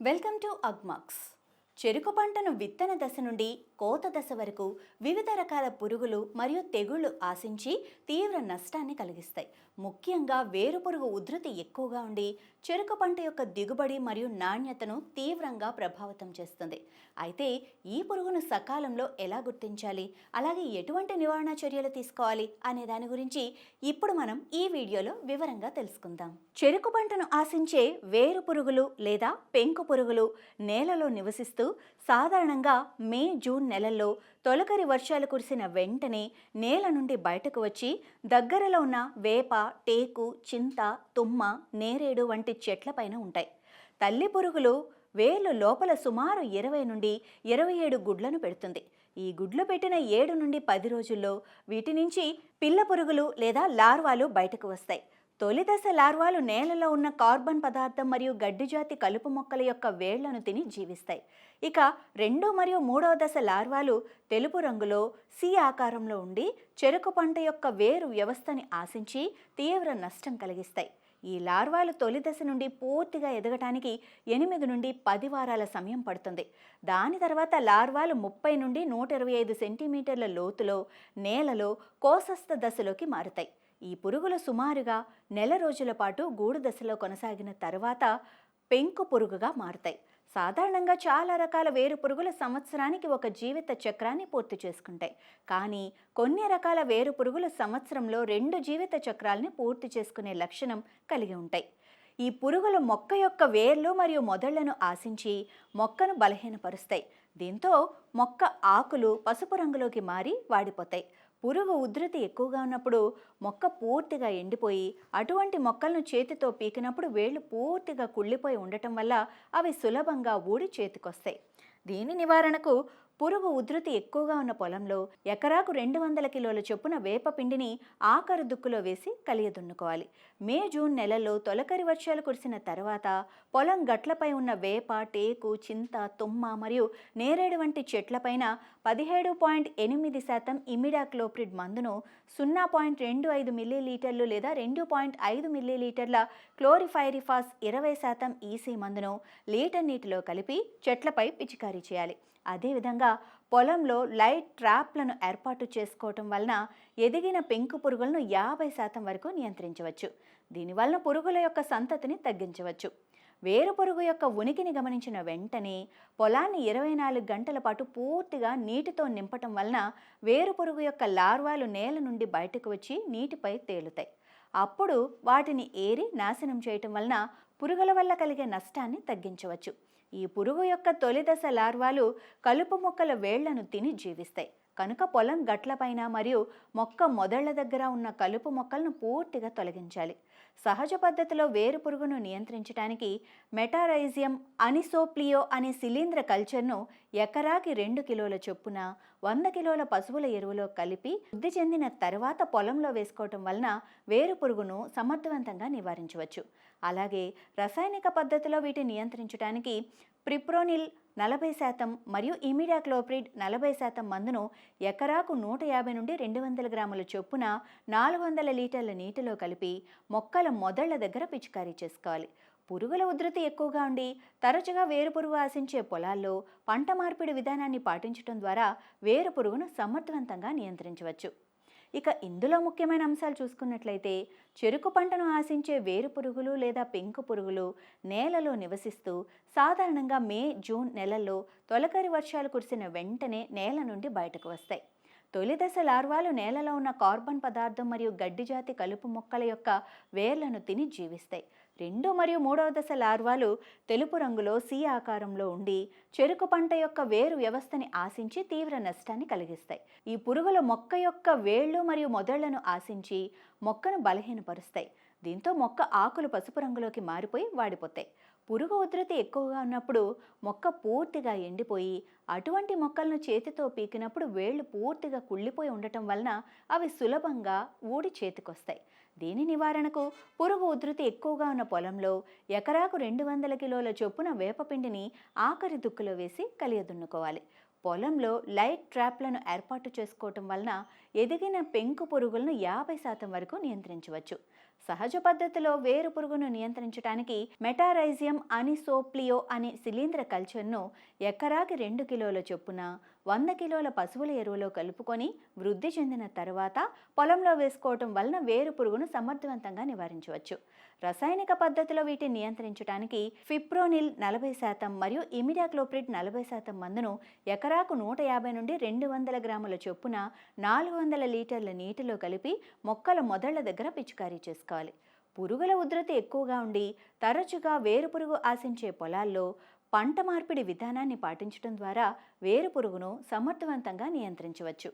Welcome to Ugmux. చెరుకు పంటను విత్తన దశ నుండి కోత దశ వరకు వివిధ రకాల పురుగులు మరియు తెగుళ్ళు ఆశించి తీవ్ర నష్టాన్ని కలిగిస్తాయి. ముఖ్యంగా వేరు పురుగు ఉధృతి ఎక్కువగా ఉండి చెరుకు పంట యొక్క దిగుబడి మరియు నాణ్యతను తీవ్రంగా ప్రభావితం చేస్తుంది. అయితే ఈ పురుగును సకాలంలో ఎలా గుర్తించాలి? అలాగే ఎటువంటి నివారణ చర్యలు తీసుకోవాలి? అనే దాని గురించి ఇప్పుడు మనం ఈ వీడియోలో వివరంగా తెలుసుకుందాం. చెరుకు పంటను ఆశించే వేరు పురుగులు లేదా పెంకు పురుగులు నేలలో నివసిస్తూ సాధారణంగా మే జూన్ నెలల్లో తొలకరి వర్షాలు కురిసిన వెంటనే నేల నుండి బయటకు వచ్చి దగ్గరలో ఉన్న వేప టేకు చింత తుమ్మ నేరేడు వంటి చెట్లపైన ఉంటాయి. తల్లి పురుగులు వేలు లోపల సుమారు ఇరవై నుండి ఇరవై ఏడు గుడ్లను పెడుతుంది. ఈ గుడ్లు పెట్టిన ఏడు నుండి పది రోజుల్లో వీటి నుంచి పిల్ల పురుగులు లేదా లార్వాలు బయటకు వస్తాయి. తొలి దశ లార్వాలు నేలలో ఉన్న కార్బన్ పదార్థం మరియు గడ్డి జాతి కలుపు మొక్కల యొక్క వేళ్ళను తిని జీవిస్తాయి. ఇక రెండో మరియు మూడవ దశ లార్వాలు తెలుపు రంగులో సి ఆకారంలో ఉండి చెరుకు పంట యొక్క వేరు వ్యవస్థని ఆశించి తీవ్ర నష్టం కలిగిస్తాయి. ఈ లార్వాలు తొలి దశ నుండి పూర్తిగా ఎదగటానికి ఎనిమిది నుండి పది వారాల సమయం పడుతుంది. దాని తర్వాత లార్వాలు ముప్పై నుండి నూట ఇరవై ఐదు సెంటీమీటర్ల లోతులో నేలలో కోసస్థ దశలోకి మారుతాయి. ఈ పురుగులు సుమారుగా నెల రోజుల పాటు గూడు దశలో కొనసాగిన తర్వాత పెంకు పురుగుగా మారుతాయి. సాధారణంగా చాలా రకాల వేరు పురుగులు సంవత్సరానికి ఒక జీవిత చక్రాన్ని పూర్తి చేసుకుంటాయి. కానీ కొన్ని రకాల వేరు పురుగులు సంవత్సరంలో రెండు జీవిత చక్రాల్ని పూర్తి చేసుకునే లక్షణం కలిగి ఉంటాయి. ఈ పురుగులు మొక్క యొక్క వేర్లు మరియు మొదళ్ళను ఆశించి మొక్కను బలహీనపరుస్తాయి. దీంతో మొక్క ఆకులు పసుపు రంగులోకి మారి వాడిపోతాయి. పురుగు ఉధృతి ఎక్కువగా ఉన్నప్పుడు మొక్క పూర్తిగా ఎండిపోయి అటువంటి మొక్కలను చేతితో పీకినప్పుడు వేళ్ళు పూర్తిగా కుళ్ళిపోయి ఉండటం వల్ల అవి సులభంగా ఊడి చేతికొస్తాయి. దీని నివారణకు పురుగు ఉధృతి ఎక్కువగా ఉన్న పొలంలో ఎకరాకు రెండు వందల కిలోల చొప్పున వేపపిండిని ఆఖరు దుక్కులో వేసి కలియదున్నుకోవాలి. మే జూన్ నెలల్లో తొలకరి వర్షాలు కురిసిన తర్వాత పొలం గట్లపై ఉన్న వేప టేకు చింత తుమ్మ మరియు నేరేడు వంటి చెట్లపైన పదిహేడు పాయింట్ ఎనిమిది శాతం ఇమిడాక్లోప్రిడ్ మందును సున్నా పాయింట్ రెండు ఐదు మిల్లీలీటర్లు లేదా రెండు పాయింట్ ఐదు మిల్లీలీటర్ల క్లోరిఫైరిఫాస్ ఇరవై శాతం ఈసీ మందును లీటర్ నీటిలో కలిపి చెట్లపై పిచికారీ చేయాలి. అదేవిధంగా పొలంలో లైట్ ట్రాప్లను ఏర్పాటు చేసుకోవటం వలన ఎదిగిన పెంకు పురుగులను యాభై శాతం వరకు నియంత్రించవచ్చు. దీనివలన పురుగుల యొక్క సంతతిని తగ్గించవచ్చు. వేరు పురుగు యొక్క ఉనికిని గమనించిన వెంటనే పొలాన్ని ఇరవై నాలుగు గంటల పాటు పూర్తిగా నీటితో నింపటం వలన వేరు పురుగు యొక్క లార్వాలు నేల నుండి బయటకు వచ్చి నీటిపై తేలుతాయి. అప్పుడు వాటిని ఏరి నాశనం చేయటం వలన పురుగుల వల్ల కలిగే నష్టాన్ని తగ్గించవచ్చు. ఈ పురుగు యొక్క తొలి దశ లార్వాలు కలుపు మొక్కల వేళ్ళను తిని జీవిస్తాయి. కనుక పొలం గట్లపైన మరియు మొక్క మొదళ్ళ దగ్గర ఉన్న కలుపు మొక్కలను పూర్తిగా తొలగించాలి. సహజ పద్ధతిలో వేరు పురుగును నియంత్రించడానికి మెటారైజియం అనిసోప్లియో అనే శిలీంద్ర కల్చర్ను ఎకరాకి రెండు కిలోల చొప్పున వంద కిలోల పశువుల ఎరువులో కలిపి వృద్ధి చెందిన తర్వాత పొలంలో వేసుకోవటం వలన వేరు పురుగును సమర్థవంతంగా నివారించవచ్చు. అలాగే రసాయనిక పద్ధతిలో వీటిని నియంత్రించడానికి ప్రిప్రోనిల్ నలభై శాతం మరియు ఇమిడాక్లోప్రిడ్ నలభై శాతం మందును ఎకరాకు నూట యాభై నుండి రెండు వందల గ్రాముల చొప్పున నాలుగు వందల లీటర్ల నీటిలో కలిపి మొక్కల మొదళ్ళ దగ్గర పిచికారీ చేసుకోవాలి. పురుగుల ఉధృతి ఎక్కువగా ఉండి తరచుగా వేరు పురుగు ఆశించే పొలాల్లో పంట మార్పిడి విధానాన్ని పాటించడం ద్వారా వేరు పురుగును సమర్థవంతంగా నియంత్రించవచ్చు. ఇక ఇందులో ముఖ్యమైన అంశాలు చూసుకున్నట్లయితే చెరుకు పంటను ఆశించే వేరు పురుగులు లేదా పెంకు పురుగులు నేలలో నివసిస్తూ సాధారణంగా మే జూన్ నెలల్లో తొలకరి వర్షాలు కురిసిన వెంటనే నేల నుండి బయటకు వస్తాయి. తొలి దశ లార్వాలు నేలలో ఉన్న కార్బన్ పదార్థం మరియు గడ్డి జాతి కలుపు మొక్కల యొక్క వేర్లను తిని జీవిస్తాయి. రెండు మరియు మూడవ దశ లార్వాలు తెలుపు రంగులో సి ఆకారంలో ఉండి చెరుకు పంట యొక్క వేరు వ్యవస్థని ఆశించి తీవ్ర నష్టాన్ని కలిగిస్తాయి. ఈ పురుగులు మొక్క యొక్క వేళ్ళు మరియు మొదళ్ళను ఆశించి మొక్కను బలహీనపరుస్తాయి. దీంతో మొక్క ఆకులు పసుపు రంగులోకి మారిపోయి వాడిపోతాయి. పురుగు ఉధృతి ఎక్కువగా ఉన్నప్పుడు మొక్క పూర్తిగా ఎండిపోయి అటువంటి మొక్కలను చేతితో పీకినప్పుడు వేళ్ళు పూర్తిగా కుళ్ళిపోయి ఉండటం వలన అవి సులభంగా ఊడి చేతికొస్తాయి. దీని నివారణకు పురుగు ఉధృతి ఎక్కువగా ఉన్న పొలంలో ఎకరాకు రెండు వందల కిలోల చొప్పున వేపపిండిని ఆఖరి దుక్కులో వేసి కలియదున్నుకోవాలి. పొలంలో లైట్ ట్రాప్లను ఏర్పాటు చేసుకోవటం వలన ఎదిగిన పెంకు పురుగులను యాభై శాతం వరకు నియంత్రించవచ్చు. సహజ పద్ధతిలో వేరు పురుగును నియంత్రించడానికి మెటారైజియం అనిసోప్లియో అనే శిలీంద్ర కల్చర్ను ఎకరాకి రెండు కిలోల చొప్పున వంద కిలోల పశువుల ఎరువులో కలుపుకొని వృద్ధి చెందిన తర్వాత పొలంలో వేసుకోవటం వలన వేరు పురుగును సమర్థవంతంగా నివారించవచ్చు. రసాయనిక పద్ధతిలో వీటిని నియంత్రించడానికి ఫిప్రోనిల్ నలభై శాతం మరియు ఇమిడాక్లోప్రిడ్ నలభై శాతం మందును ఎకరాకు నూట యాభై నుండి రెండు వందల గ్రాముల చొప్పున నాలుగు వందల లీటర్ల నీటిలో కలిపి మొక్కల మొదళ్ళ దగ్గర పిచికారీ చేసుకోవాలి. పురుగుల ఉధృతి ఎక్కువగా ఉండి తరచుగా వేరు పురుగు ఆశించే పొలాల్లో పంట మార్పిడి విధానాన్ని పాటించడం ద్వారా వేరు పురుగును సమర్థవంతంగా నియంత్రించవచ్చు.